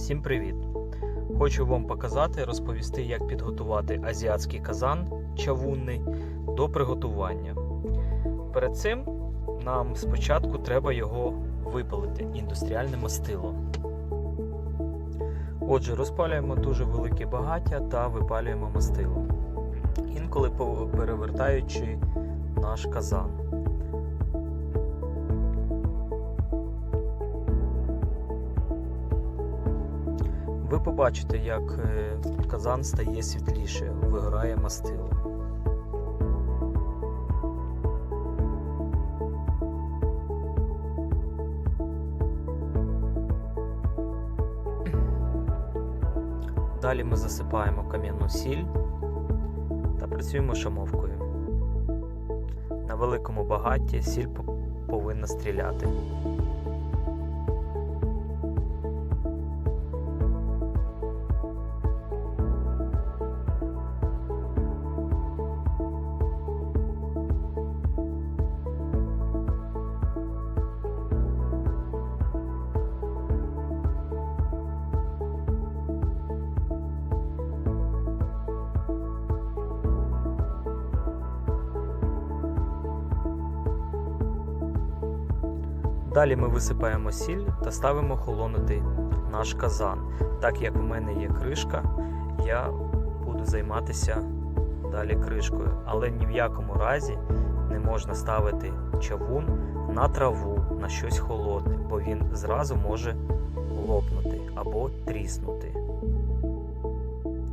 Всім привіт! Хочу вам показати, розповісти, як підготувати азіатський казан чавунний до приготування. Перед цим нам спочатку треба його випалити індустріальне мастило. Отже, розпалюємо дуже велике багаття та випалюємо мастило. Інколи перевертаючи наш казан. Ви побачите, як е, казан стає світліше, вигорає мастило. Далі ми засипаємо кам'яну сіль та працюємо шамовкою. На великому багатті сіль повинна стріляти. Далі ми висипаємо сіль та ставимо холонути наш казан. Так як в мене є кришка, я буду займатися далі кришкою. Але ні в якому разі не можна ставити чавун на траву, на щось холодне, бо він зразу може лопнути або тріснути.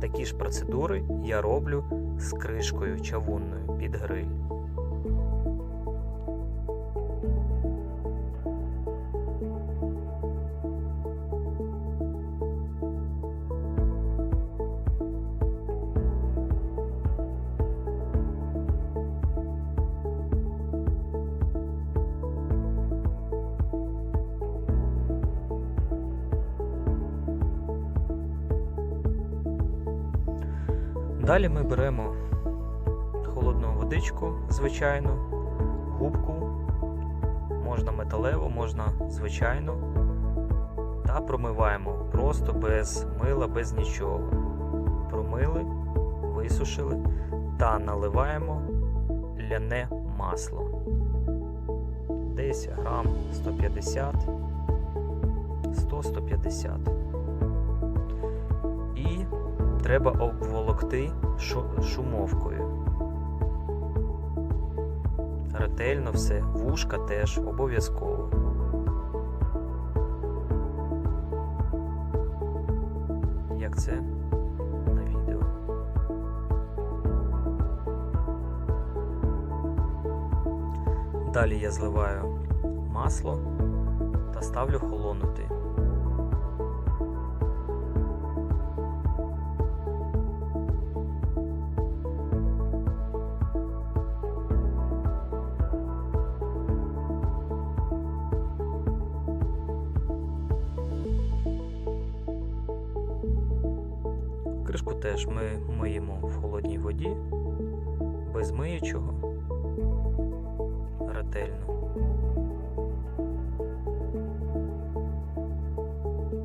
Такі ж процедури я роблю з кришкою чавунною під гриль. Далі ми беремо холодну водичку, звичайну, губку, можна металеву, можна звичайну, та промиваємо просто без мила, без нічого. Промили, висушили та наливаємо ляне масло. Десь грам 150, 100-150. Треба обволокти шумовкою. Ретельно все, вушка теж обов'язково. Як це на відео. Далі я зливаю масло та ставлю холонути. Кришку теж ми миємо в холодній воді, без миючого, ретельно.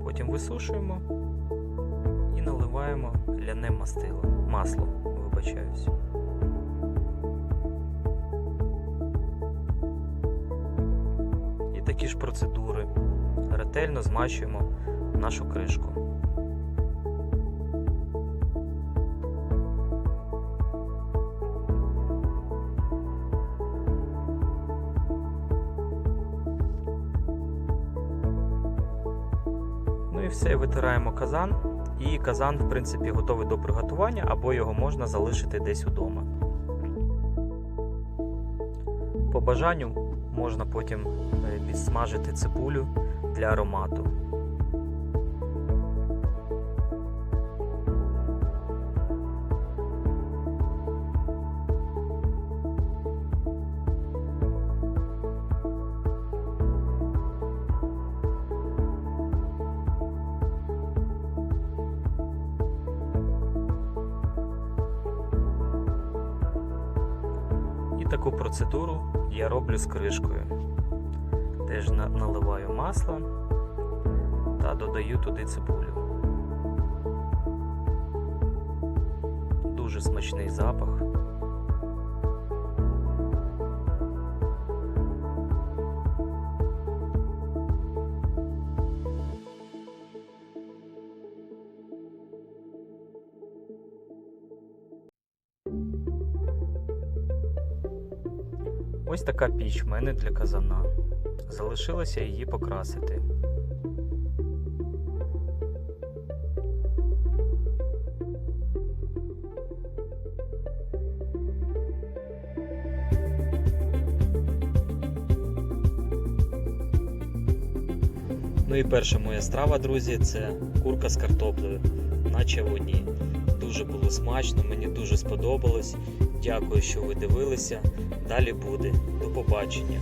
Потім висушуємо і наливаємо ляне мастило. Масло, вибачаюсь. І такі ж процедури. Ретельно змачуємо нашу кришку. Все, витираємо казан. І казан, в принципі, готовий до приготування, або його можна залишити десь удома. По бажанню можна потім е, підсмажити цибулю для аромату. Таку процедуру я роблю з кришкою. Теж наливаю масло та додаю туди цибулю. Дуже смачний запах. Ось така піч в мене для казана. Залишилося її покрасити. Ну і перша моя страва, друзі, це курка з картоплею на чавуні. Дуже було смачно, мені дуже сподобалось. Дякую, що ви дивилися. Далі буде. До побачення.